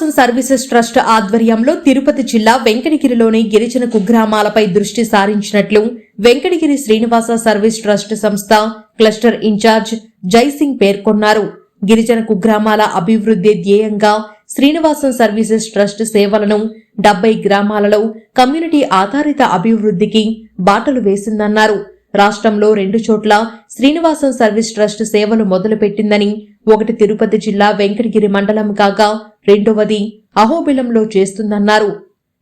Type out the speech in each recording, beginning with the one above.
Srinivasam services trust ఆధ్వర్యంలో తిరుపతి జిల్లా వెంకటగిరిలోని గిరిజన కుగ్రామాలపై దృష్టి సారించినట్లు వెంకటగిరి శ్రీనివాస సర్వీస్ ట్రస్ట్ సంస్థ క్లస్టర్ ఇన్ఛార్జ్ జైసింగ్ పేర్కొన్నారు. గిరిజన కుగ్రామాల అభివృద్ధి ధ్యేయంగా శ్రీనివాసం సర్వీసెస్ ట్రస్ట్ సేవలను డెబ్బై గ్రామాలలో కమ్యూనిటీ ఆధారిత అభివృద్ధికి బాటలు వేసిందన్నారు. రాష్ట్రంలో రెండు చోట్ల శ్రీనివాసం సర్వీస్ ట్రస్ట్ సేవలు మొదలుపెట్టిందని ఒకటి తిరుపతి జిల్లా వెంకటగిరి మండలం కాగా రెండవది అహోబిలంలో చేస్తుందన్నారు.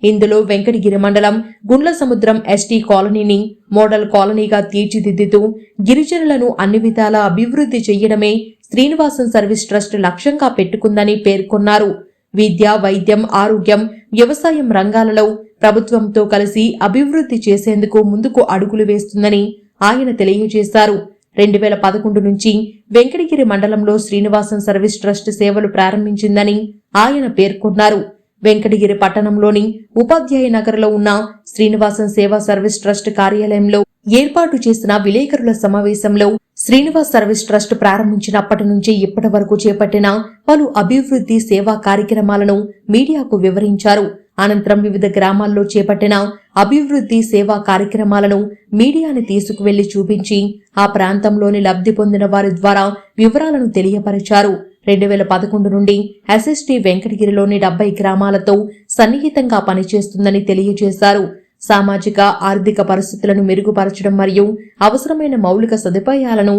ఇందులో వెంకటగిరి మండలం గుండ్ల సముద్రం ఎస్టీ కాలనీని మోడల్ కాలనీగా తీర్చిదిద్దుతూ గిరిజనులను అన్ని విధాలా అభివృద్ధి చేయడమే శ్రీనివాసం సర్వీస్ ట్రస్ట్ లక్ష్యంగా పెట్టుకుందని పేర్కొన్నారు. విద్య వైద్యం ఆరోగ్యం వ్యవసాయం రంగాలలో ప్రభుత్వంతో కలిసి అభివృద్ధి చేసేందుకు ముందుకు అడుగులు వేస్తుందని ఆయన తెలియజేశారు. రెండు వేల పదకొండు నుంచి వెంకటగిరి మండలంలో శ్రీనివాసం సర్వీస్ ట్రస్ట్ సేవలు ప్రారంభించిందని ఆయన పేర్కొన్నారు. వెంకటగిరి పట్టణంలోని ఉపాధ్యాయ నగర్లో ఉన్న శ్రీనివాసం సేవా సర్వీస్ ట్రస్ట్ కార్యాలయంలో ఏర్పాటు చేసిన విలేకరుల సమావేశంలో శ్రీనివాస్ సర్వీస్ ట్రస్ట్ ప్రారంభించినప్పటి నుంచి ఇప్పటి వరకు చేపట్టిన పలు అభివృద్ధి సేవా కార్యక్రమాలను మీడియాకు వివరించారు. అనంతరం వివిధ గ్రామాల్లో చేపట్టిన అభివృద్ధి సేవా కార్యక్రమాలను మీడియాని తీసుకువెళ్ళి చూపించి ఆ ప్రాంతంలోని లబ్ధి పొందిన వారి ద్వారా వివరాలను తెలియపరిచారు. రెండు వేల పదకొండు నుండి ఎస్ఎస్టీ వెంకటగిరిలోని డెబ్బై గ్రామాలతో సన్నిహితంగా పనిచేస్తుందని తెలియజేశారు. సామాజిక ఆర్థిక పరిస్థితులను మెరుగుపరచడం మరియు అవసరమైన మౌలిక సదుపాయాలను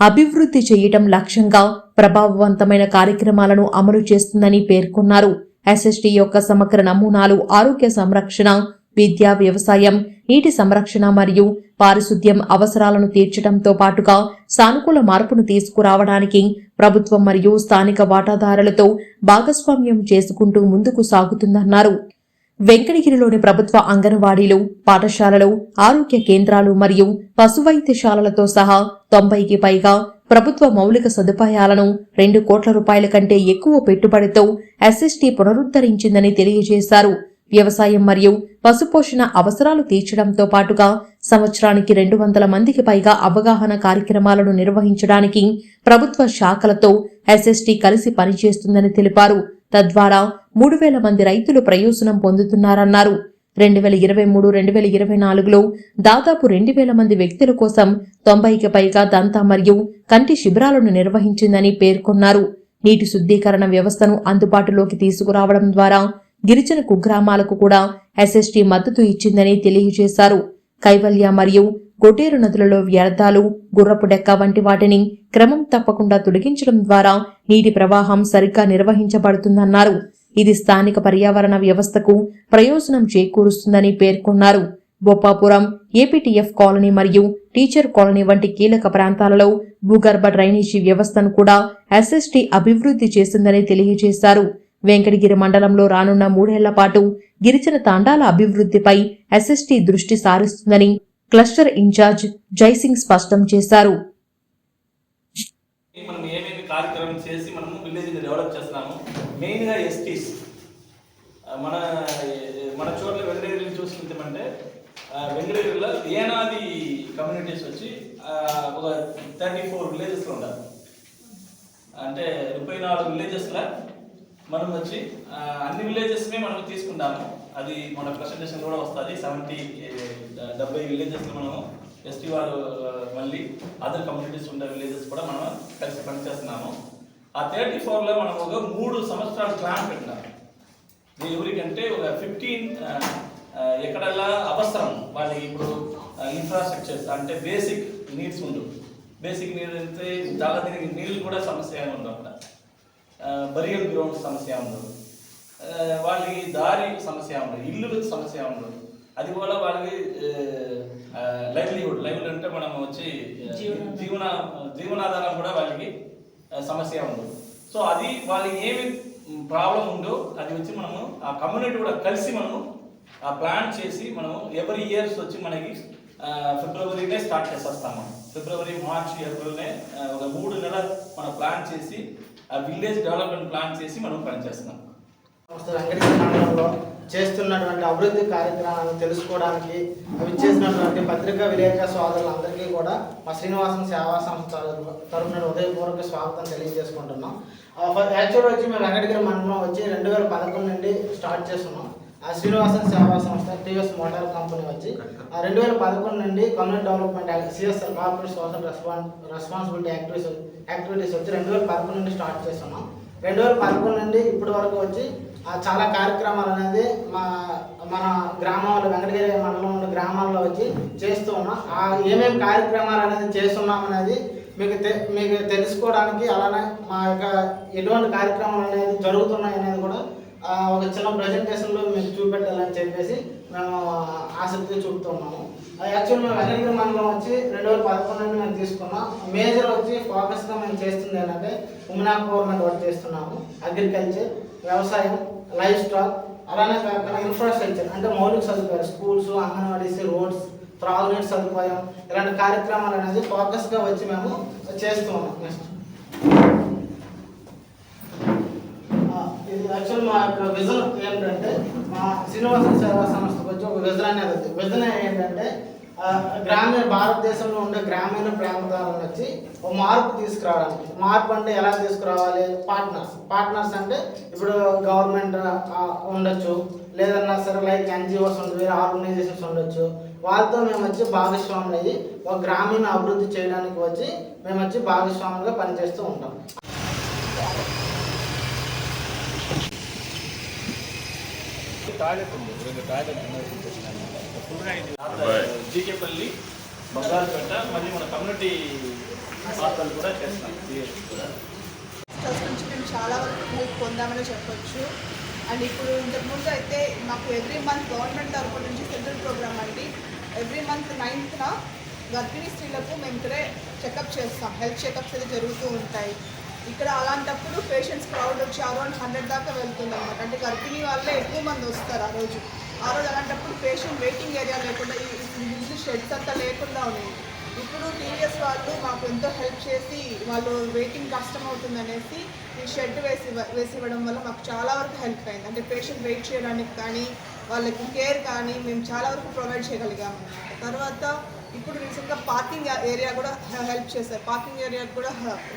అభివృద్ధి చేయటం లక్ష్యంగా ప్రభావవంతమైన కార్యక్రమాలను అమలు చేస్తుందని పేర్కొన్నారు. ఎస్ఎస్టి యొక్క సమగ్ర నమూనాలు ఆరోగ్య సంరక్షణ విద్య వ్యవసాయం నీటి సంరక్షణ మరియు పారిశుద్ధ్యం అవసరాలను తీర్చడంతో పాటుగా సానుకూల మార్పును తీసుకురావడానికి ప్రభుత్వం మరియు స్థానిక వాటాదారులతో భాగస్వామ్యం చేసుకుంటూ ముందుకు సాగుతుందన్నారు. వెంకటగిరిలోని ప్రభుత్వ అంగన్వాడీలు పాఠశాలలు ఆరోగ్య కేంద్రాలు మరియు పశువైద్యశాలలతో సహా తొంభైకి పైగా ప్రభుత్వ మౌలిక సదుపాయాలను రెండు కోట్ల రూపాయల కంటే ఎక్కువ పెట్టుబడితో ఎస్ఎస్టీ పునరుద్ధరించిందని తెలియజేశారు. వ్యవసాయం మరియు పశుపోషణ అవసరాలు తీర్చడంతో పాటుగా సంవత్సరానికి రెండు వందల మందికి పైగా అవగాహన కార్యక్రమాలను నిర్వహించడానికి ప్రభుత్వ శాఖలతో ఎస్ఎస్టీ కలిసి పనిచేస్తుందని తెలిపారు. తద్వారా మూడు వేల మంది రైతులు ప్రయోజనం పొందుతున్నారన్నారు. రెండు వేల ఇరవై మూడు రెండు వేల ఇరవై నాలుగులో దాదాపు రెండు వేల మంది వ్యక్తుల కోసం తొంభైకి పైగా దంత మరియు కంటి శిబిరాలను నిర్వహించిందని పేర్కొన్నారు. నీటి శుద్ధీకరణ వ్యవస్థను అందుబాటులోకి తీసుకురావడం ద్వారా గిరిజన కుగ్రామాలకు కూడా ఎస్ఎస్టీ మద్దతు ఇచ్చిందని తెలియజేశారు. కైవల్య మరియు గొటేరు నదులలో వ్యర్థాలు గుర్రపు డెక్క వంటి వాటిని క్రమం తప్పకుండా తొలగించడం ద్వారా నీటి ప్రవాహం సరిగ్గా నిర్వహించబడుతుందన్నారు. ఇది స్థానిక పర్యావరణ వ్యవస్థకు ప్రయోజనం చేకూరుస్తుందని పేర్కొన్నారు. బొప్పాపురం ఏపీటీఎఫ్ కాలనీ మరియు టీచర్ కాలనీ వంటి కీలక ప్రాంతాలలో భూగర్భ డ్రైనేజీ వ్యవస్థను కూడా ఎస్ఎస్టీ అభివృద్ధి చేసిందని తెలియజేశారు. వెంకటగిరి మండలంలో రానున్న మూడేళ్ళ పాటు గిరిజన తాండాల అభివృద్ధిపై ఎస్ఎస్టీ దృష్టి సారిస్తుందని క్లస్టర్ ఇన్ఛార్జ్ జైసింగ్ స్పష్టం చేశారు. మనం ఏమేమి కార్యక్రమం చేసి మనము విలేజ్ని డెవలప్ చేస్తున్నాము మెయిన్గా ఎస్టీస్ మన మన చోట్ల వెంకటగిరిని చూసుకుంటామంటే ఆ, వెంకటగిరిలో ఏనాది కమ్యూనిటీస్ వచ్చి ఒక థర్టీ ఫోర్ విలేజెస్లో ఉండాలి. అంటే ముప్పై నాలుగు విలేజెస్లో మనం వచ్చి అన్ని విలేజెస్మే మనం తీసుకుంటాము. అది మన ప్రెసెంటేషన్ కూడా వస్తుంది. సెవెంటీ డెబ్బై విలేజెస్లో మనము ఎస్టీ వాళ్ళు మళ్ళీ అదర్ కమ్యూనిటీస్ ఉండే విలేజెస్ కూడా మనం కలిసి పనిచేస్తున్నాము. ఆ థర్టీ ఫోర్లో మనం ఒక మూడు సంవత్సరాలు ప్లాన్ పెట్టినాము ఎవరికంటే ఒక ఫిఫ్టీన్ ఎక్కడల్లా అవసరం. వాళ్ళకి ఇప్పుడు ఇన్ఫ్రాస్ట్రక్చర్స్ అంటే బేసిక్ నీడ్స్ ఉండవు బేసిక్ నీడ్ అంటే చాలా దీనికి నీళ్ళు కూడా సమస్య ఉండవు అక్కడ. బరియల్ గ్రౌండ్ సమస్య ఉండదు వాళ్ళకి దారి సమస్య ఉండదు ఇల్లు సమస్య ఉండదు అది కూడా వాళ్ళకి లైవ్లీహుడ్ లైవ్లీహుడ్ అంటే మనం వచ్చి జీవన జీవనాధారం కూడా వాళ్ళకి సమస్య ఉండదు సో అది వాళ్ళకి ఏమి ప్రాబ్లం ఉందో అది వచ్చి మనము ఆ కమ్యూనిటీ కూడా కలిసి మనము ఆ ప్లాన్ చేసి మనము ఎవరి ఇయర్స్ వచ్చి మనకి ఫిబ్రవరినే స్టార్ట్ చేసేస్తాము. ఫిబ్రవరి మార్చ్ ఏప్రిల్నే ఒక మూడు నెలలు మనం ప్లాన్ చేసి ఆ విలేజ్ డెవలప్మెంట్ ప్లాన్ చేసి మనం పనిచేస్తున్నాం. సంస్థ చేస్తున్నటువంటి అభివృద్ధి కార్యక్రమాలను తెలుసుకోవడానికి అవి చేసినటువంటి పత్రికా విలేక సోదరులందరికీ కూడా మా శ్రీనివాసం సేవా సంస్థ తరఫున ఉదయపూర్వక స్వాగతం తెలియజేసుకుంటున్నాం. యాక్చువల్ వచ్చి మేము వెంకటగిరి మండలం వచ్చి రెండు వేల పదకొండు నుండి స్టార్ట్ చేస్తున్నాం. శ్రీనివాసన్ సేవా సంస్థ టీఎస్ మోటార్ కంపెనీ వచ్చి ఆ రెండు వేల పదకొండు నుండి community development CSR corporate social response responsibility activities activities వచ్చి రెండు వేల పదకొండు నుండి స్టార్ట్ చేస్తున్నాం. రెండు వేల పదకొండు నుండి ఇప్పటి వరకు వచ్చి చాలా కార్యక్రమాలు అనేది మా మన గ్రామంలో వెంకటగిరి మండలంలో గ్రామాల్లో వచ్చి చేస్తూ ఉన్నాం. ఆ ఏమేమి కార్యక్రమాలు అనేది చేస్తున్నాం అనేది మీకు తె మీకు తెలుసుకోవడానికి అలానే మా యొక్క ఎటువంటి కార్యక్రమాలు అనేది జరుగుతున్నాయి అనేది కూడా ఒక చిన్న ప్రజెంటేషన్లో మీకు చూపెట్టాలని చెప్పేసి మేము ఆసక్తి చూపుతున్నాము. యాక్చువల్ మేము వెంకటగిరి మండలం వచ్చి రెండు వేల పదకొండు మేము తీసుకున్నాం మేజర్ వచ్చి ఫోకస్గా మేము చేస్తుంది ఏంటంటే ఉమెన్ గవర్నమెంట్ వర్క్ చేస్తున్నాము. అగ్రికల్చర్ వ్యవసాయం లైఫ్ స్టాక్ అలానే కాకుండా ఇన్ఫ్రాస్ట్రక్చర్ అంటే మౌలిక సదుపాయాలు స్కూల్స్ అంగన్వాడీస్ రోడ్స్ త్రాగునీటి సదుపాయం ఇలాంటి కార్యక్రమాలు అనేది ఫోకస్గా వచ్చి మేము చేస్తున్నాం నెక్స్ట్ యాక్చువల్ మా యొక్క విజన్ ఏంటంటే మా శ్రీనివాస సేవా సంస్థకు వచ్చి ఒక విజన్ అనేది ఉంది విజన్ ఏంటంటే గ్రామీణ భారతదేశంలో ఉండే గ్రామీణ ప్రాంతాలను వచ్చి ఒక మార్పు తీసుకురావడానికి. మార్పు అంటే ఎలా తీసుకురావాలి? పార్ట్నర్స్ పార్ట్నర్స్ అంటే ఇప్పుడు గవర్నమెంట్ ఉండొచ్చు. లేదన్నా సరే లైక్ ఎన్జిఓస్ ఉండదు వేరే ఆర్గనైజేషన్స్ ఉండొచ్చు. వాళ్ళతో మేము వచ్చి భాగస్వాములు అయ్యి ఒక గ్రామీణ అభివృద్ధి చేయడానికి వచ్చి మేము వచ్చి భాగస్వాములుగా పనిచేస్తూ ఉంటాం. టాయిలెట్ ఉంది. రెండు టాయిలెట్ జీకేపల్లి బంగారుపేట మరియు మన కమ్యూనిటీ హాస్టల్ కూడా చేస్తాం. నుంచి మేము చాలా వరకు హెల్ప్ పొందామని చెప్పొచ్చు. అండ్ ఇప్పుడు ఇంతకుముందు అయితే మాకు ఎవ్రీ మంత్ గవర్నమెంట్ తరపు నుంచి సెంట్రల్ ప్రోగ్రామ్ అండి. ఎవ్రీ మంత్ నైన్త్న గర్భిణీ స్త్రీలకు మేము ఇక్కడే చెకప్ చేస్తాం. హెల్త్ చెకప్స్ అయితే జరుగుతూ ఉంటాయి. ఇక్కడ అలాంటప్పుడు పేషెంట్స్ క్రౌడ్ వచ్చి అరౌండ్ హండ్రెడ్ దాకా వెళ్తుంది అనమాట అంటే గర్భిణీ వాళ్ళే ఎక్కువ మంది వస్తారు ఆ రోజు. ఆ రోజు అలాంటప్పుడు పేషెంట్ వెయిటింగ్ ఏరియా లేకుండా ఈ షెడ్స్ అంతా లేకుండా ఉన్నాయి ఇప్పుడు టీవీఎస్ వాళ్ళు మాకు ఎంతో హెల్ప్ చేసి వాళ్ళు వెయిటింగ్ కష్టం అవుతుంది అనేసి ఈ షెడ్ వేసి వేసి ఇవ్వడం వల్ల మాకు చాలా వరకు హెల్ప్ అయింది. అంటే పేషెంట్ వెయిట్ చేయడానికి కానీ వాళ్ళకి కేర్ కానీ మేము చాలా వరకు ప్రొవైడ్ చేయగలిగాము తర్వాత ఇప్పుడు రీసెంట్గా పార్కింగ్ ఏరియా కూడా హెల్ప్ చేశారు. పార్కింగ్ ఏరియా కూడా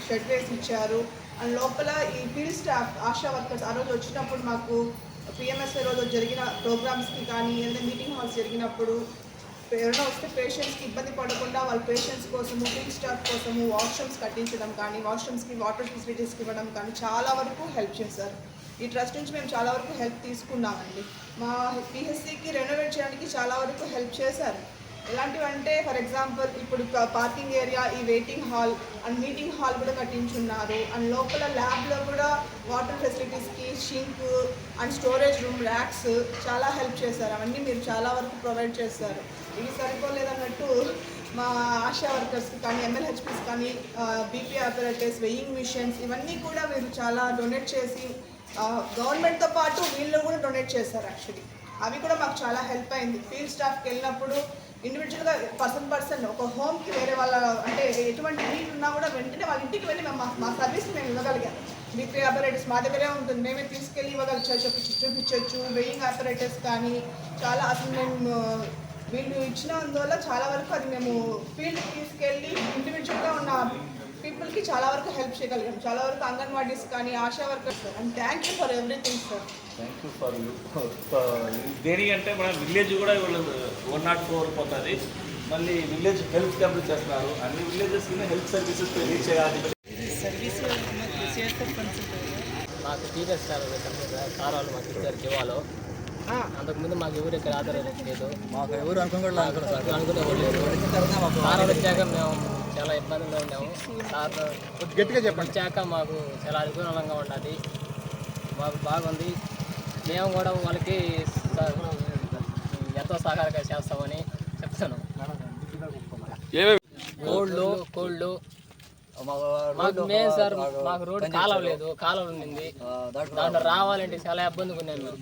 షెడ్ వేసి ఇచ్చారు. అండ్ లోపల ఈ ఫీల్డ్ స్టాఫ్ ఆశా వర్కర్స్ ఆ రోజు వచ్చినప్పుడు మాకు పిఎంఎస్ఏ రోజు జరిగిన ప్రోగ్రామ్స్కి కానీ ఏదైనా మీటింగ్ హాల్స్ జరిగినప్పుడు ఎవరైనా వస్తే పేషెంట్స్కి ఇబ్బంది పడకుండా వాళ్ళ పేషెంట్స్ కోసము ఫీల్డ్ స్టాఫ్ కోసము వాష్రూమ్స్ కట్టించడం కానీ వాష్రూమ్స్కి వాటర్ ఫెసిలిటీస్కి ఇవ్వడం కానీ చాలా వరకు హెల్ప్ చేశారు. ఈ ట్రస్ట్ నుంచి మేము చాలా వరకు హెల్ప్ తీసుకున్నామండి. మా పిహెచ్సికి రెనోవేట్ చేయడానికి చాలా వరకు హెల్ప్ చేశారు. ఎలాంటివంటే ఫర్ ఎగ్జాంపుల్ ఇప్పుడు పార్కింగ్ ఏరియా ఈ waiting hall and meeting hall కూడా కట్టించున్నారు. అండ్ లోపల ల్యాబ్లో కూడా water ఫెసిలిటీస్కి sink and storage room racks చాలా హెల్ప్ చేశారు. అవన్నీ మీరు చాలా వరకు ప్రొవైడ్ చేస్తారు ఇవి సరిపోలేదన్నట్టు మా ఆశా వర్కర్స్కి కానీ ఎంఎల్హెచ్పిస్ కానీ బీపీ ఆపరేటర్స్ వెయ్యింగ్ మిషన్స్ ఇవన్నీ కూడా మీరు చాలా డొనేట్ చేసి గవర్నమెంట్తో పాటు వీళ్ళు కూడా డొనేట్ చేశారు యాక్చువల్లీ అవి కూడా మాకు చాలా హెల్ప్ అయింది. ఫీల్డ్ స్టాఫ్కి వెళ్ళినప్పుడు ఇండివిజువల్గా పర్సన్ పర్సన్ ఒక హోమ్కి వేరే వాళ్ళ అంటే ఎటువంటి నీడ్ ఉన్నా కూడా వెంటనే వాళ్ళ ఇంటికి వెళ్ళి మేము మా- మా సర్వీస్ మేము ఇవ్వగలిగాం. బీపీ ఆపరేటర్స్ మా దగ్గరే ఉంటుంది. మేమే తీసుకెళ్ళి ఇవ్వగలిగి. చూపించవచ్చు వెయింగ్ ఆపరేటర్స్ కానీ చాలా అసలు మేము వీళ్ళు ఇచ్చినందువల్ల చాలా వరకు అది మేము ఫీల్డ్కి తీసుకెళ్ళి ఇండివిజువల్గా ఉన్న పీపుల్కి చాలా వరకు హెల్ప్ చేయగలిగాం. చాలా వరకు అంగన్వాడీస్ కానీ ASHA workers and thank you for everything sir thank you for you దేనికంటే మన విలేజ్ కూడా ఇవాళ వన్ నాట్ ఫోర్ పోతుంది. మళ్ళీ విలేజ్ హెల్త్ క్యాంపులు చేస్తున్నారు. అన్ని విలేజెస్ హెల్త్ సర్వీసెస్ రీచ్ చేయాలి. మాకు టీచర్స్ సార్ సార్ వాళ్ళు మాకు ఇచ్చారు జివాలో. అంతకుముందు మాకు ఎవరు ఇక్కడ ఆధారం లేదు. మాకు ఎవరు అనుకుని అనుకునే వాళ్ళు వాళ్ళు వచ్చాక మేము చాలా ఇబ్బందుల్లో ఉన్నాము. సార్ గట్టిగా చెప్పండి. వచ్చాక మాకు చాలా అనుకూలంగా ఉన్నది మాకు బాగుంది. మేము కూడా వాళ్ళకి ఎంతో సహకారంగా చేస్తామని చెప్తాను కోళ్ళు కోళ్ళు. మాకు మేము సార్ మాకు రోడ్డు కాలువ లేదు కాలువ ఉండింది. దాంట్లో రావాలంటే చాలా ఇబ్బందిగా ఉన్నాను.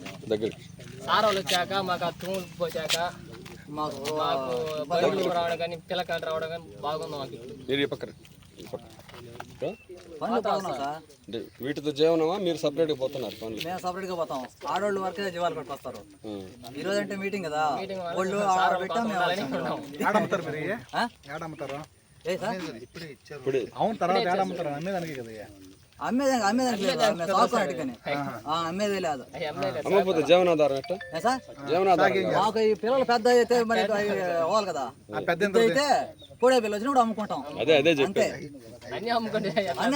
సార్ వాళ్ళు వచ్చాక మాకు ఆ తూములు పోసాక మాకు మాకు బళ్ళు రావడం కానీ పిల్లకాయలు రావడం కానీ బాగుంది మాకు. మీరు పక్కన అంటే వీటితో జీవనమా మీరు సపరేట్గా పోతున్నారు పనులు. మేము సపరేట్గా పోతాం. ఆడోళ్ళు వరకే జీవాలు పట్టుకొస్తారు. ఈ రోజు అంటే మీటింగ్ కదా? వాళ్ళు ఆడ పెట్టాం మేము ఉండాలని వచ్చాం. ఉన్నాం. ఏడమ్ముతారు మీరు ఇయ్య? ఆ? ఏడమ్ముతారు? ఏ సార్? ఇప్పుడు అవును తర్వాత ఏడమ్ముతారు. అమ్మేదానికి కదా ఇయ్య. అమ్మేదానికి అమ్మేదానికి లేదు. మేము సాగుకున్నట్టుగాని అమ్మేదే లేదు. అమ్మకపోతే జీవనాధారం సార్? జీవనాధారం మాకు ఈ పిల్లలు పెద్ద అయితే మరి అవ్వాలి కదా. ఆ పెద్ద అయితే పొడే పిల్లలు వచ్చినప్పుడు అమ్ముకుంటాం. అదే అదే అంతే. అన్నీ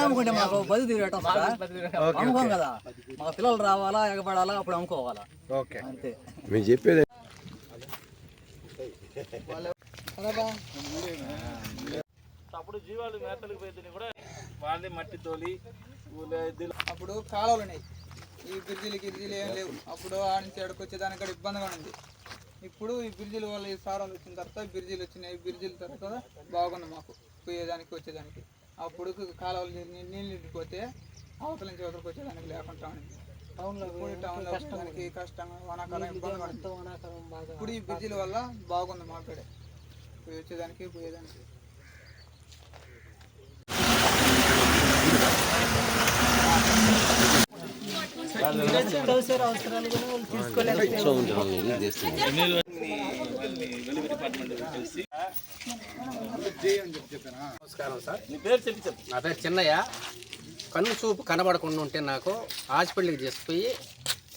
అమ్ముకుంటే మాకు బది తీరటం సార్ అమ్ముకోం కదా. మాకు పిల్లలు రావాలా ఎగబడాలా అప్పుడు అమ్ముకోవాలా. ఓకే. అంతే. మేము చెప్పేది. అప్పుడు జీవాలు మేతలకు పోతుంది కూడా వాళ్ళే మట్టి తోలి అప్పుడు కాలువలు ఉన్నాయి. ఈ బ్రిడ్జిలు గిరిజీలు ఏం లేవు. అప్పుడు ఆడ నుంచి ఆడకు వచ్చేదానికి కూడా ఇబ్బందిగా ఉంది. ఇప్పుడు ఈ బ్రిడ్జిల వల్ల ఈ సారాలు వచ్చిన తర్వాత బ్రిడ్జిలు వచ్చినాయి. బ్రిడ్జిల తర్వాత బాగుంది మాకు. పోయేదానికి వచ్చేదానికి. అప్పుడు కాలువలు నీళ్ళు నిండిపోతే అవతల నుంచి అవతలకు వచ్చేదానికి లేకుండా ఉంది ఇప్పుడు టౌన్లో వచ్చేదానికి కష్టంగా వానాకాలం ఇబ్బందిగా ఉంది. ఇప్పుడు ఈ బ్రిడ్జిల వల్ల బాగుంది మాకు పోయి వచ్చేదానికి పోయేదానికి. నమస్కారం సార్. నా పేరు చిన్నయ్య. కన్ను చూపు కనబడకుండా ఉంటే నాకు హాస్పిటల్కి తీసుకుపోయి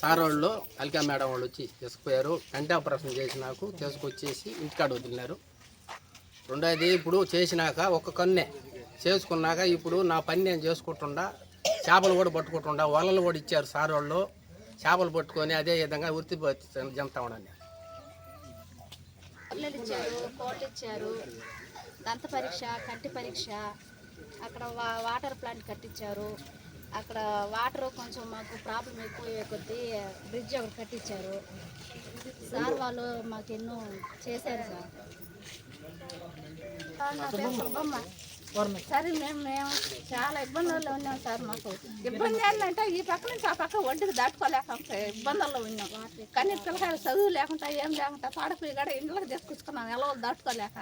సార్ వాళ్ళు అలికా మేడం వాళ్ళు వచ్చి తీసుకుపోయారు. కంటి ఆపరేషన్ చేసి నాకు తీసుకొచ్చేసి ఇంటికాడ వదిలినారు. రెండోది ఇప్పుడు చేసినాక ఒక కన్నే. చేసుకున్నాక ఇప్పుడు నా పని నేను చేసుకుంటుండా చేపలు కూడా పట్టుకుంటుండా వలలు కూడా ఇచ్చారు సార్ వాళ్ళు. చేపలు పట్టుకొని అదే విధంగా వృత్తి జంతా ఉన్నాను నేను. పిల్లలు ఇచ్చారు కోట్ ఇచ్చారు దంత పరీక్ష కంటి పరీక్ష అక్కడ వా- వాటర్ ప్లాంట్ కట్టించారు. అక్కడ వాటర్ కొంచెం మాకు ప్రాబ్లం ఎక్కువ కొద్దీ బ్రిడ్జ్ ఒకటి కట్టించారు. సార్ వాళ్ళు మాకు ఎన్నో చేశారు సార్. సార్, నా పేరు సుబ్బమ్మ. సరే మేము మేము చాలా ఇబ్బందుల్లో ఉన్నాం సార్ మాకు. ఇబ్బంది ఏంటంటే ఈ పక్క నుంచి ఆ పక్క ఒడ్డుకు దాటుకోలేక ఇబ్బందుల్లో ఉన్నాం. కానీ పిల్లకాయలు చదువు లేకుండా ఏం లేకుండా పాడపోయి కూడా ఇండ్లకు తీసుకొచ్చుకున్నాం. ఎలా దాటుకోలేక.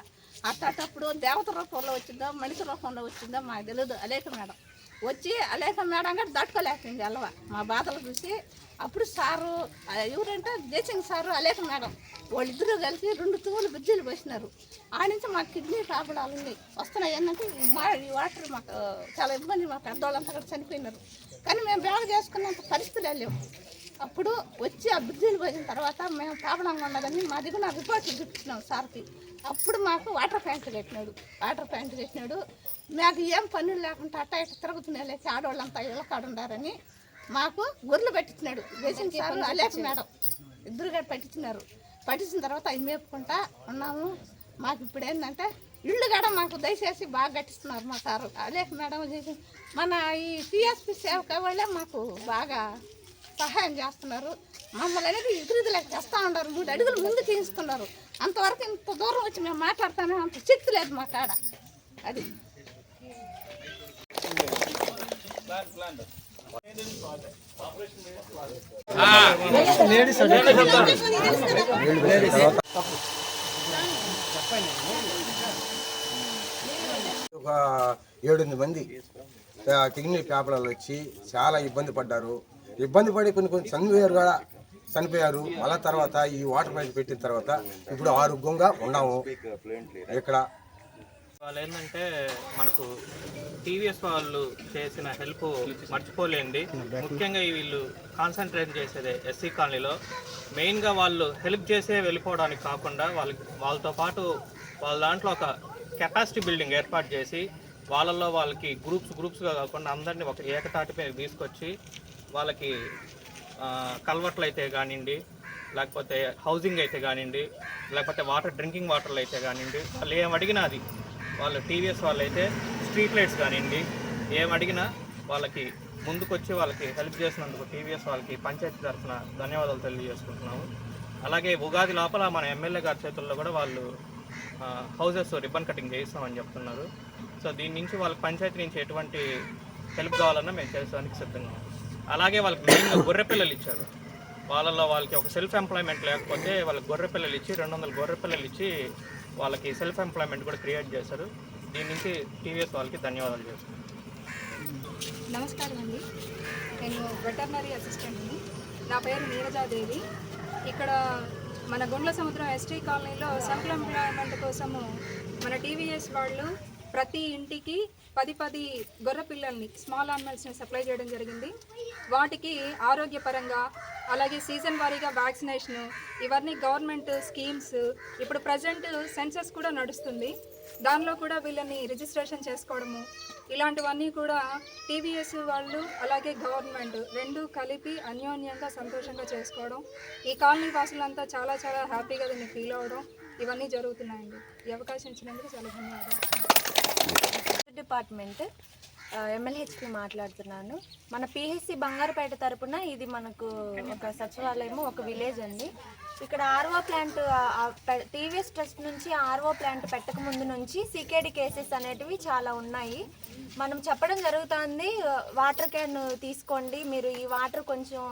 అట్టప్పుడు దేవత రూపంలో వచ్చిందో మనిషి రూపంలో వచ్చిందో మాకు తెలియదు అలేక మేడం. వచ్చి అలేక మేడం కూడా దాటుకోలేకపోయింది ఎలవ మా బాధలు చూసి అప్పుడు సారు ఎవరంటే జయసింగ్ సారు అలేక మేడం వాళ్ళిద్దరూ కలిసి రెండు తూములు బ్రిడ్జిలు పోసినారు. ఆ నుంచి మాకు కిడ్నీ ప్రాబ్లాలు ఉన్నాయి. వస్తున్నాయి ఏంటంటే మా- ఈ వాటర్ మాకు చాలా ఇబ్బంది మా పెద్దవాళ్ళంతా కూడా చనిపోయినారు. కానీ మేము బాగా చేసుకున్నంత పరిస్థితులు లేవు. అప్పుడు వచ్చి ఆ బ్రిడ్జిలు పోయిన తర్వాత మేము ప్రాబ్లంగా ఉన్నదని మా దగ్గర నా రిపోర్ట్లు చూపించినాం సార్కి. అప్పుడు మాకు వాటర్ ప్యాంట్లు కట్టినాడు. వాటర్ ప్యాంట్లు కట్టినాడు. మాకు ఏం పనులు లేకుండా అట్ట ఇట్ట తిరుగుతున్నాయి లేచి ఆడవాళ్ళంతా ఇళ్ళ కాడ ఉండారని మాకు గొర్రెలు పెట్టించినాడు దేశం సార్ అలేక మేడం. ఇద్దరుగా పెట్టించినారు. పట్టించిన తర్వాత అవి మేపుకుంటా ఉన్నాము. మాకు ఇప్పుడు ఏంటంటే ఇళ్ళు కూడా మాకు దయచేసి బాగా కట్టిస్తున్నారు మా సారు. అలేక మేడం చేసి మన ఈ టీఎస్పీ సేవక వాళ్ళే మాకు బాగా సహాయం చేస్తున్నారు. మమ్మల్ని అనేది ఎదురుదలకు తెస్తా ఉన్నారు. మూడు అడుగులు ముందు తీస్తున్నారు అంతవరకు ఇంత దూరం వచ్చి మేము మాట్లాడతామే అంత శక్తి లేదు మా కాడ. అది. ఒక ఏడెనిమిది మంది కిడ్నీ పేపర్లు వచ్చి చాలా ఇబ్బంది పడ్డారు. ఇబ్బంది పడి కొన్ని కొన్ని చనిపోయారు కూడా చనిపోయారు. మళ్ళా తర్వాత ఈ వాటర్ ప్లాంట్ పెట్టిన తర్వాత ఇప్పుడు ఆరోగ్యంగా ఉన్నాము. ఇక్కడ వాళ్ళు ఏంటంటే మనకు టీవీఎస్ వాళ్ళు చేసిన హెల్ప్ మర్చిపోలేండి. ముఖ్యంగా వీళ్ళు కాన్సన్ట్రేట్ చేసేదే ఎస్సీ కాలనీలో. మెయిన్గా వాళ్ళు హెల్ప్ చేసే వెళ్ళిపోవడానికి కాకుండా వాళ్ళకి వాళ్ళతో పాటు వాళ్ళ దాంట్లో ఒక కెపాసిటీ బిల్డింగ్ ఏర్పాటు చేసి వాళ్ళల్లో వాళ్ళకి గ్రూప్స్ గ్రూప్స్గా కాకుండా అందరినీ ఒక ఏకతాటిపై తీసుకొచ్చి వాళ్ళకి కల్వర్ట్లు అయితే కానివ్వండి లేకపోతే హౌసింగ్ అయితే కానివ్వండి లేకపోతే వాటర్ డ్రింకింగ్ వాటర్లు అయితే కానివ్వండి వాళ్ళు ఏం అడిగినా అది వాళ్ళు టీవీఎస్ వాళ్ళు అయితే స్ట్రీట్ లైట్స్ కానివ్వండి ఏం అడిగినా వాళ్ళకి ముందుకొచ్చి వాళ్ళకి హెల్ప్ చేసినందుకు టీవీఎస్ వాళ్ళకి పంచాయతీ తరఫున ధన్యవాదాలు తెలియజేసుకుంటున్నాము. అలాగే ఉగాది లోపల మన ఎమ్మెల్యే గారి చేతుల్లో కూడా వాళ్ళు హౌసెస్ రిబ్బన్ కటింగ్ చేయిస్తామని చెప్తున్నారు. సో దీని నుంచి వాళ్ళకి పంచాయతీ నుంచి ఎటువంటి హెల్ప్ కావాలన్నా మేము చేసేదానికి సిద్ధంగా అలాగే వాళ్ళకి మెయిన్గా గొర్రె పిల్లలు ఇచ్చారు. వాళ్ళలో వాళ్ళకి ఒక సెల్ఫ్ ఎంప్లాయ్మెంట్ లేకపోతే వాళ్ళకి గొర్రె పిల్లలు ఇచ్చి రెండు వందల గొర్రె పిల్లలు ఇచ్చి వాళ్ళకి సెల్ఫ్ ఎంప్లాయ్మెంట్ కూడా క్రియేట్ చేశారు. దీని నుంచి టీవీఎస్ వాళ్ళకి ధన్యవాదాలు చేస్తున్నాను నమస్కారం అండి నేను వెటర్నరీ అసిస్టెంట్ని నా. పేరు నీరజాదేవి. ఇక్కడ మన గుండ్ల సముద్రం ఎస్టీ కాలనీలో సెల్ఫ్ ఎంప్లాయ్మెంట్ కోసము మన టీవీఎస్ వాళ్ళు ప్రతి ఇంటికి పది పది గొర్రె పిల్లల్ని స్మాల్ యానిమల్స్ని సప్లై చేయడం జరిగింది. వాటికి ఆరోగ్యపరంగా అలాగే సీజన్ వారీగా వ్యాక్సినేషన్ ఇవన్నీ గవర్నమెంట్ స్కీమ్స్ ఇప్పుడు ప్రజెంట్ సెన్సస్ కూడా నడుస్తుంది. దానిలో కూడా వీళ్ళని రిజిస్ట్రేషన్ చేసుకోవడము ఇలాంటివన్నీ కూడా టీవీఎస్ వాళ్ళు అలాగే గవర్నమెంట్ రెండు కలిపి అన్యోన్యంగా సంతోషంగా చేసుకోవడం ఈ కాలనీ వాసులంతా చాలా చాలా హ్యాపీగా దీన్ని ఫీల్ అవ్వడం ఇవన్నీ జరుగుతున్నాయండి. ఈ అవకాశం ఇచ్చినందుకు చాలా ధన్యవాదాలు. డిపార్ట్మెంట్ ఎమ్మెల్యేహెచ్పి మాట్లాడుతున్నాను. మన పిహెచ్సి బంగారుపేట తరపున ఇది మనకు ఒక సచివాలయము ఒక విలేజ్ అండి. ఇక్కడ ఆర్ఓ ప్లాంట్ టీవీఎస్ ట్రస్ట్ నుంచి ఆర్ఓ ప్లాంట్ పెట్టక ముందు నుంచి సీకేడీ కేసెస్ అనేటివి చాలా ఉన్నాయి. మనం చెప్పడం జరుగుతుంది వాటర్ క్యాన్ తీసుకోండి మీరు ఈ వాటర్ కొంచెం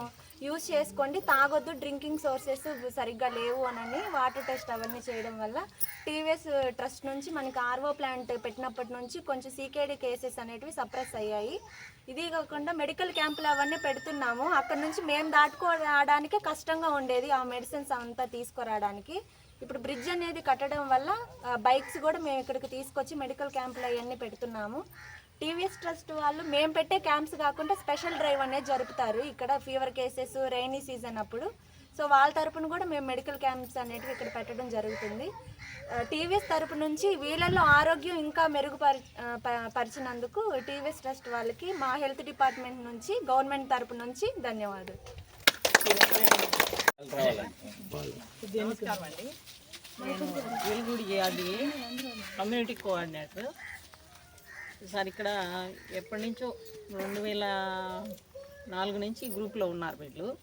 యూస్ చేసుకోండి. తాగొద్దు డ్రింకింగ్ సోర్సెస్ సరిగ్గా లేవు అనని వాటర్ టెస్ట్ అవన్నీ చేయడం వల్ల టీవీఎస్ ట్రస్ట్ నుంచి మనకి ఆర్ఓ ప్లాంట్ పెట్టినప్పటి నుంచి కొంచెం సీకేడి కేసెస్ అనేటివి సప్రెస్ అయ్యాయి. ఇది కాకుండా మెడికల్ క్యాంపులు అవన్నీ పెడుతున్నాము. అక్కడ నుంచి మేము దాటుకోవడానికే కష్టంగా ఉండేది ఆ మెడిసిన్స్ అంతా తీసుకురావడానికి. ఇప్పుడు బ్రిడ్జ్ అనేది కట్టడం వల్ల బైక్స్ కూడా మేము ఇక్కడికి తీసుకొచ్చి మెడికల్ క్యాంపులు అవన్నీ పెడుతున్నాము. టీవీఎస్ ట్రస్ట్ వాళ్ళు మేము పెట్టే క్యాంప్స్ కాకుండా స్పెషల్ డ్రైవ్ అనేది జరుపుతారు. ఇక్కడ ఫీవర్ కేసెస్ రైనీ సీజన్ అప్పుడు. సో వాళ్ళ తరపున కూడా మేము మెడికల్ క్యాంప్స్ అనేటివి ఇక్కడ పెట్టడం జరుగుతుంది. టీవీఎస్ తరపు నుంచి వీళ్ళల్లో ఆరోగ్యం ఇంకా మెరుగుపరి ప- పరిచినందుకు టీవీఎస్ ట్రస్ట్ వాళ్ళకి మా హెల్త్ డిపార్ట్మెంట్ నుంచి గవర్నమెంట్ తరపు నుంచి ధన్యవాదాలు. నమస్కారం అండి. నేను వెలుగుడి అది కమ్యూనిటీ కోఆర్డినేటర్. సార్ ఇక్కడ ఎప్పటి నుంచో రెండు వేల నాలుగు నుంచి గ్రూప్లో ఉన్నారు వీళ్ళు.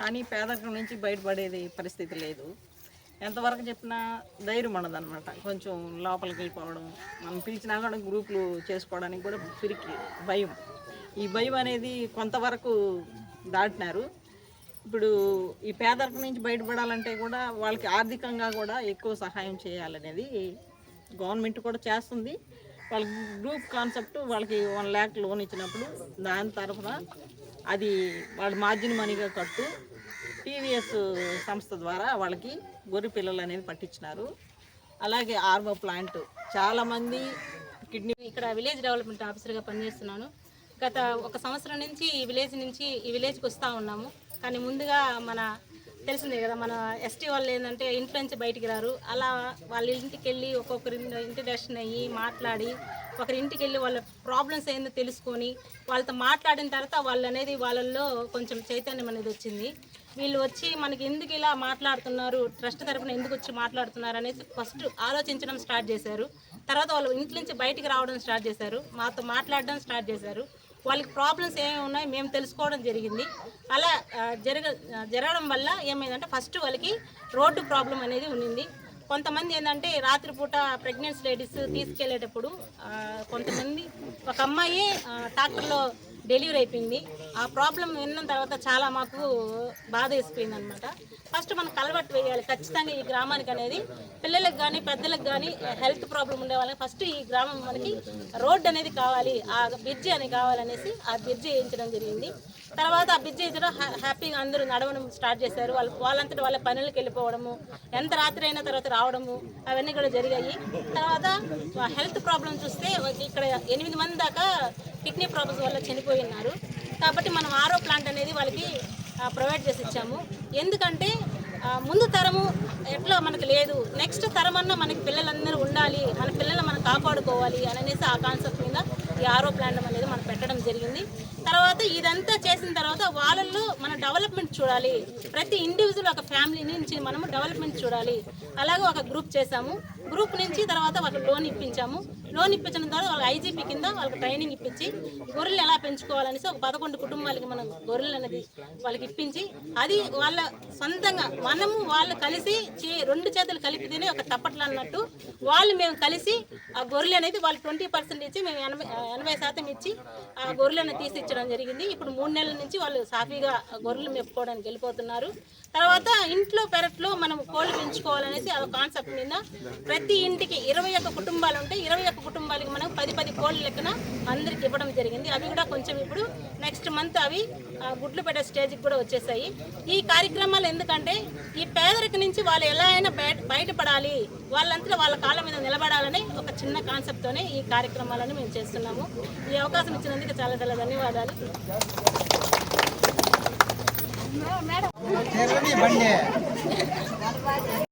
కానీ పేదరికం నుంచి బయటపడేది పరిస్థితి లేదు. ఎంతవరకు చెప్పినా ధైర్యం ఉండదన్నమాట. కొంచెం లోపలికి వెళ్ళిపోవడం మనం పిలిచినా కూడా గ్రూపులు చేసుకోవడానికి కూడా పిరికి భయం. ఈ భయం అనేది కొంతవరకు దాటినారు. ఇప్పుడు ఈ పేదరికం నుంచి బయటపడాలంటే కూడా వాళ్ళకి ఆర్థికంగా కూడా ఎక్కువ సహాయం చేయాలనేది గవర్నమెంట్ కూడా చేస్తుంది. వాళ్ళ గ్రూప్ కాన్సెప్ట్ వాళ్ళకి వన్ ల్యాక్ లోన్ ఇచ్చినప్పుడు దాని తరఫున అది వాళ్ళ మార్జిన్ మనీగా కట్టు టీవీఎస్ సంస్థ ద్వారా వాళ్ళకి గొర్రె పిల్లలు అనేది పట్టించినారు. అలాగే ఆర్వో ప్లాంట్ చాలామంది కిడ్నీ ఇక్కడ విలేజ్ డెవలప్మెంట్ ఆఫీసర్గా పనిచేస్తున్నాను. గత ఒక సంవత్సరం నుంచి ఈ విలేజ్ నుంచి ఈ విలేజ్కి వస్తూ ఉన్నాము. కానీ ముందుగా మన తెలిసిందే కదా మన ఎస్టీ వాళ్ళు ఏంటంటే ఇంట్లో నుంచి బయటికి రారు. అలా వాళ్ళ ఇంటికి వెళ్ళి ఒక్కొక్కరి ఇంట్రడక్షన్ అయ్యి మాట్లాడి ఒకరి ఇంటికి వెళ్ళి వాళ్ళ ప్రాబ్లమ్స్ ఏందో తెలుసుకొని వాళ్ళతో మాట్లాడిన తర్వాత వాళ్ళు అనేది వాళ్ళల్లో కొంచెం చైతన్యం అనేది వచ్చింది. వీళ్ళు వచ్చి మనకి ఎందుకు ఇలా మాట్లాడుతున్నారు ట్రస్ట్ తరపున ఎందుకు వచ్చి మాట్లాడుతున్నారు అనేసి ఫస్ట్ ఆలోచించడం స్టార్ట్ చేశారు. తర్వాత వాళ్ళు ఇంటి నుంచి బయటికి రావడం స్టార్ట్ చేశారు. మాతో మాట్లాడడం స్టార్ట్ చేశారు. వాళ్ళకి ప్రాబ్లమ్స్ ఏమేమి ఉన్నాయో మేము తెలుసుకోవడం జరిగింది. అలా జరగ జరగడం వల్ల ఏమైందంటే ఫస్ట్ వాళ్ళకి రోడ్డు ప్రాబ్లం అనేది ఉండింది కొంతమంది ఏంటంటే రాత్రిపూట ప్రెగ్నెన్సీ లేడీస్ తీసుకెళ్ళేటప్పుడు కొంతమంది ఒక అమ్మాయి ట్రాక్టర్లో డెలివరీ అయిపోయింది. ఆ ప్రాబ్లం విన్న తర్వాత చాలా మాకు బాధ వేసిపోయింది అనమాట ఫస్ట్ మనం కలవట్టు వేయాలి. ఖచ్చితంగా ఈ గ్రామానికి అనేది పిల్లలకు కానీ పెద్దలకు కానీ హెల్త్ ప్రాబ్లం ఉండే వాళ్ళకి ఫస్ట్ ఈ గ్రామం మనకి రోడ్డు అనేది కావాలి. ఆ బ్రిడ్జి అనేది కావాలనేసి ఆ బ్రిడ్జి వేయించడం జరిగింది. తర్వాత ఆ బ్రిడ్జి వేయించడం హ్యా- హ్యాపీగా అందరూ నడవడం స్టార్ట్ చేశారు. వాళ్ళు వాళ్ళంతటి వాళ్ళ పనులకు వెళ్ళిపోవడము ఎంత రాత్రి అయిన తర్వాత రావడము అవన్నీ కూడా జరిగాయి. తర్వాత హెల్త్ ప్రాబ్లం చూస్తే ఇక్కడ ఎనిమిది మంది దాకా కిడ్నీ ప్రాబ్లమ్స్ వల్ల చనిపోయి ఉన్నారు. కాబట్టి మనం ఆరో ప్లాంట్ అనేది వాళ్ళకి ప్రొవైడ్ చేసి ఇచ్చాము. ఎందుకంటే ముందు తరము ఎట్లా మనకు లేదు. నెక్స్ట్ తరం మనకి పిల్లలందరూ ఉండాలి మన పిల్లలు మనం కాపాడుకోవాలి అని అనేసి ఆ కాన్సెప్ట్ మీద ఈ ఆరో ప్లాంట్ అనేది మనం పెట్టడం జరిగింది. తర్వాత ఇదంతా చేసిన తర్వాత వాళ్ళల్లో మన డెవలప్మెంట్ చూడాలి. ప్రతి ఇండివిజువల్ ఒక ఫ్యామిలీ నుంచి మనము డెవలప్మెంట్ చూడాలి. అలాగే ఒక గ్రూప్ చేసాము గ్రూప్ నుంచి తర్వాత వాళ్ళకి లోన్ ఇప్పించాము. లోన్ ఇప్పించిన తర్వాత వాళ్ళకి ఐజీపీ కింద వాళ్ళకి ట్రైనింగ్ ఇప్పించి గొర్రెలు ఎలా పెంచుకోవాలనేసి ఒక పదకొండు కుటుంబాలకి మనం గొర్రెలు అనేది వాళ్ళకి ఇప్పించి అది వాళ్ళ సొంతంగా మనము వాళ్ళు కలిసి చే- రెండు చేతులు కలిపితేనే ఒక తప్పట్లు అన్నట్టు వాళ్ళు మేము కలిసి ఆ గొర్రెలు అనేది వాళ్ళు ట్వంటీ పర్సెంట్ ఇచ్చి మేము ఎనభై ఎనభై శాతం ఇచ్చి ఆ గొర్రెలను తీసి ఇచ్చడం జరిగింది. ఇప్పుడు మూడు నెలల నుంచి వాళ్ళు సాఫీగా గొర్రెలు మెప్పుకోవడానికి వెళ్ళిపోతున్నారు. తర్వాత ఇంట్లో పెరట్లో మనం కోళ్ళు పెంచుకోవాలనేసి ఆ కాన్సెప్ట్ మీద ప్రతి ఇంటికి ఇరవై ఒక్క కుటుంబాలు ఉంటే ఇరవై ఒక్క కుటుంబాలకి మనం పది పది కోళ్ళ లెక్కన అందరికి ఇవ్వడం జరిగింది. అవి కూడా కొంచెం ఇప్పుడు నెక్స్ట్ మంత్ అవి గుడ్లు పెట్టే స్టేజ్కి కూడా వచ్చేసాయి. ఈ కార్యక్రమాలు ఎందుకంటే ఈ పేదరిక నుంచి వాళ్ళు ఎలా అయినా బయట బయటపడాలి. వాళ్ళంతా వాళ్ళ కాళ్ళ మీద నిలబడాలని ఒక చిన్న కాన్సెప్ట్తోనే ఈ కార్యక్రమాలను మేము చేస్తున్నాము. ఈ అవకాశం ఇచ్చినందుకు చాలా చాలా ధన్యవాదాలు. మేడం